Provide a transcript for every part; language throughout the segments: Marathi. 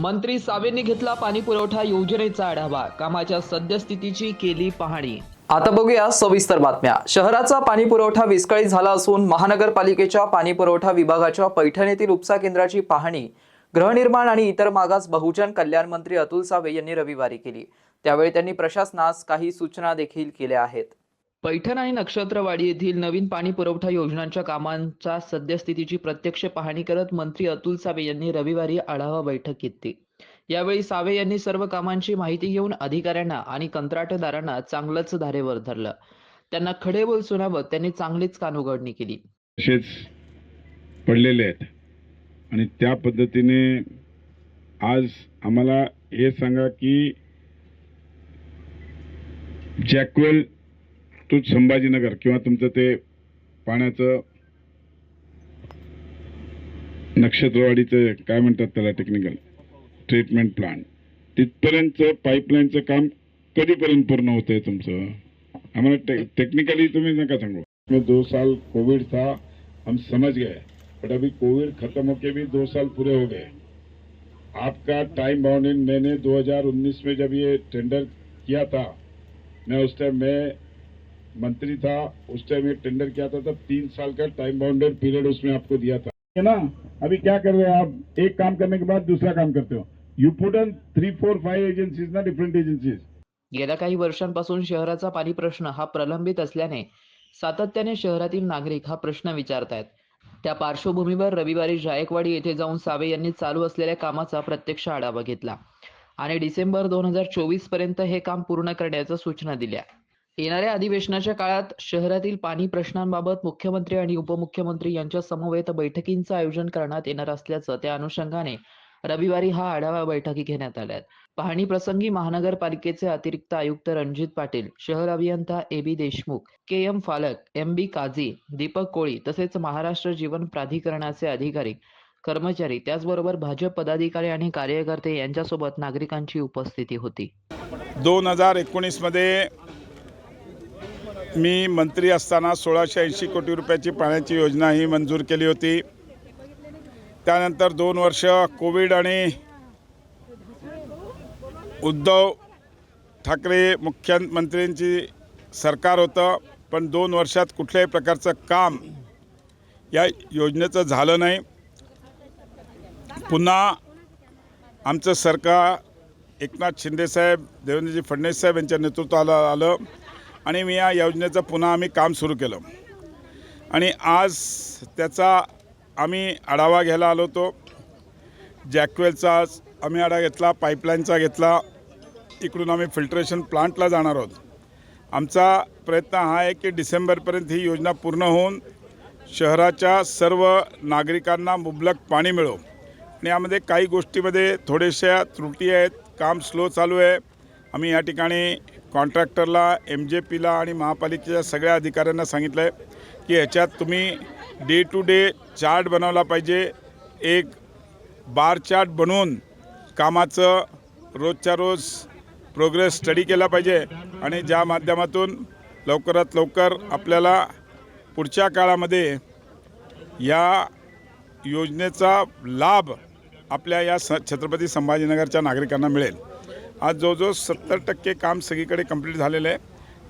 मंत्री सावेंनी घेतला पाणी पुरवठा योजनेचा आढावा कामाच्या सद्यस्थितीची केली पाहणी. आता बघूया सविस्तर बातम्या. शहराचा पाणी पुरवठा विस्कळीत झाला असून महानगरपालिकेच्या पाणी पुरवठा विभागाच्या पैठण येथील उपसा केंद्राची पाहणी गृहनिर्माण आणि इतर मागास बहुजन कल्याण मंत्री अतुल सावे यांनी रविवारी केली. त्यावेळी त्यांनी प्रशासनास काही सूचना देखील केल्या आहेत. पैठण आणि नक्षत्रवाडी येथील नवीन पाणी पुरवठा योजनांच्या कामांचा सद्यस्थितीची प्रत्यक्ष पाहणी करत मंत्री अतुल सावे यांनी रविवारी आढावा बैठक घेतली. यावेळी सावे यांनी सर्व कामांची माहिती घेऊन अधिकाऱ्यांना आणि कंत्राटदारांना चांगलंच धारेवर धरलं. त्यांना खडे बोल सुनावत त्यांनी चांगलीच कानउघडणी केली. तसेच पडलेले आहेत. आणि त्या पद्धतीने आज आम्हाला हे सांगा की जॅक्वेल टू संभाजीनगर किंवा तुमचं ते पाण्याचं नक्षत्रवाडीचं काय म्हणतात त्याला टेक्निकल ट्रीटमेंट प्लांट तिथपर्यंतचं पाईपलाईनचं काम कधीपर्यंत पूर्ण होतंय तुमचं? आम्हाला टे, टेक्निकली तुम्ही नका सांगू. में दो साल कोविड था हम समझ गए बट अभी कोविड खत्म होके भी दो साल पूरे हो गए. आपका टाइम बाउंडेड मैंने 2019 में जब ये टेंडर किया था मैं उस टाइम मैं मंत्री था उस टाइम एक टेंडर किया था तब तीन साल का टाइम बाउंडेड पीरियड उसमें आपको दिया था। है ना अभी क्या कर रहे हो आप? एक काम करने के बाद दूसरा काम करते हो। You put on three four five agencies ना डिफरेंट एजेंसीज गेल्या काही वर्षांपासून शहराचा पाणी प्रश्न हा प्रलंबित असल्याने सातत्याने शहरातील नागरिक हा प्रश्न विचारतायत. त्या पार्श्वभूमीवर रविवारी जायकवाडी येथे जाऊन सावे यांनी चालू असलेल्या कामाचा प्रत्यक्ष आढावा घेतला आणि डिसेंबर दोन हजार चोवीसपर्यंत हे काम पूर्ण करण्याच्या सूचना दिल्या. येणाऱ्या अधिवेशनाच्या काळात शहरातील पाणी प्रश्नांबाबत मुख्यमंत्री आणि उपमुख्यमंत्री यांच्या समवेत बैठकींचं आयोजन करण्यात येणार असल्याचं त्या अनुषंगाने रविवारी हा आढावा बैठकी घेण्यात आल्या पाहणी प्रसंगी महानगरपालिकेचे अतिरिक्त आयुक्त रणजित पाटील शहर अभियंता A B Deshmukh K M Phalak M B Kazi Deepak Koli तसेच महाराष्ट्र जीवन प्राधिकरणाचे अधिकारी कर्मचारी त्याचबरोबर भाजप पदाधिकारी आणि कार्यकर्ते यांच्यासोबत नागरिकांची उपस्थिती होती. दोन हजार एकोणीसमध्ये मी मंत्री असताना सोळाशे ऐंशी कोटी रुपयाची पाण्याची योजना ही मंजूर केली होती. त्यानंतर दोन वर्ष कोविड आणि उद्धव ठाकरे मुख्यमंत्र्यांची सरकार होतं पण दोन वर्षात कुठल्याही प्रकारचं काम या योजनेचं झालं नाही. पुन्हा आमचं सरकार एकनाथ शिंदेसाहेब देवेंद्रजी फडणवीस साहेब यांच्या नेतृत्वाला आलं. आणि मी या योजनेचं पुन्हा आम्ही काम सुरू केलं. आणि आज त्याचा आम्ही आढावा घ्यायला आलो होतो. जॅकवेलचा आज आम्ही आढावा घेतला पाईपलाईनचा घेतला. इकडून आम्ही फिल्ट्रेशन प्लांटला जाणार आहोत. आमचा प्रयत्न हा आहे की डिसेंबरपर्यंत ही योजना पूर्ण होऊन शहराच्या सर्व नागरिकांना मुबलक पाणी मिळो. आणि यामध्ये काही गोष्टीमध्ये थोड्याशा त्रुटी आहेत काम स्लो चालू आहे. आम्ही या ठिकाणी कॉन्ट्रॅक्टरला एम जे पीला आणि महापालिकेच्या सगळ्या अधिकाऱ्यांना सांगितलं आहे की ह्याच्यात तुम्ही डे टू डे चार्ट बनवला पाहिजे. एक बार चार्ट बनवून कामाचं रोजच्या रोज प्रोग्रेस स्टडी केला पाहिजे आणि ज्या माध्यमातून लवकरात लवकर आपल्याला पुढच्या काळामध्ये या योजनेचा लाभ आपल्या या स छत्रपती संभाजीनगरच्या नागरिकांना मिळेल. आज जवळजवळ सत्तर टक्के काम सगळीकडे कंप्लीट झालेलं आहे.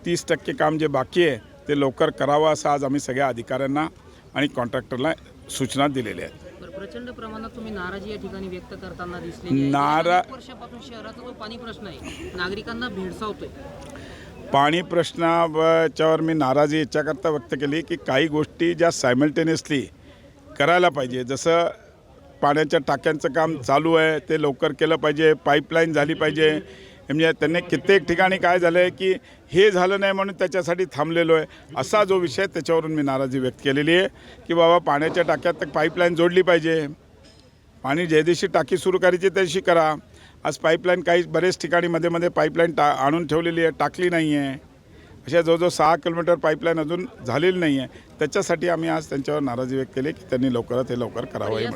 तीस टक्के काम जे बाकी आहे ते लवकर करावं असं आज आम्ही सगळ्या अधिकाऱ्यांना आणि कॉन्ट्रॅक्टरला सूचना दिलेल्या आहेत. प्रचंड प्रमाणात तुम्ही नाराजी या ठिकाणी व्यक्त करताना दिसलेली आहे. नारा- वर्षापासून शहराचा जो पाणी प्रश्न आहे नागरिकांना भेडसावतोय. पाणी प्रश्नाच्यावर मी नाराजी याच्याकरता व्यक्त केली की काही गोष्टी ज्या सायमल्टेनियसली करायला पाहिजे. जसं पाण्याच्या टाक्यांचं काम चालू आहे. ते लवकर केलं पाहिजे. पाईपलाईन झाली पाहिजे. म्हणजे त्यांनी कित्येक ठिकाणी काय झालं आहे की हे झालं नाही म्हणून त्याच्यासाठी थांबलेलो आहे. असा जो विषय त्याच्यावरून मी नाराजी व्यक्त केलेली आहे की बाबा पाण्याच्या टाक्यात तर पाईपलाईन जोडली पाहिजे. पाणी ज्या दिवशी टाकी सुरू करायची त्या दिवशी करा. आज पाईपलाईन काही बरेच ठिकाणी मध्ये मध्ये पाईपलाईन टा आणून ठेवलेली आहे टाकली नाही आहे अशा जवळजवळ सहा किलोमीटर पाईपलाईन अजून झालेली नाही आहे त्याच्यासाठी आम्ही आज त्यांच्यावर नाराजी व्यक्त केली की त्यांनी लवकरात हे लवकर करावं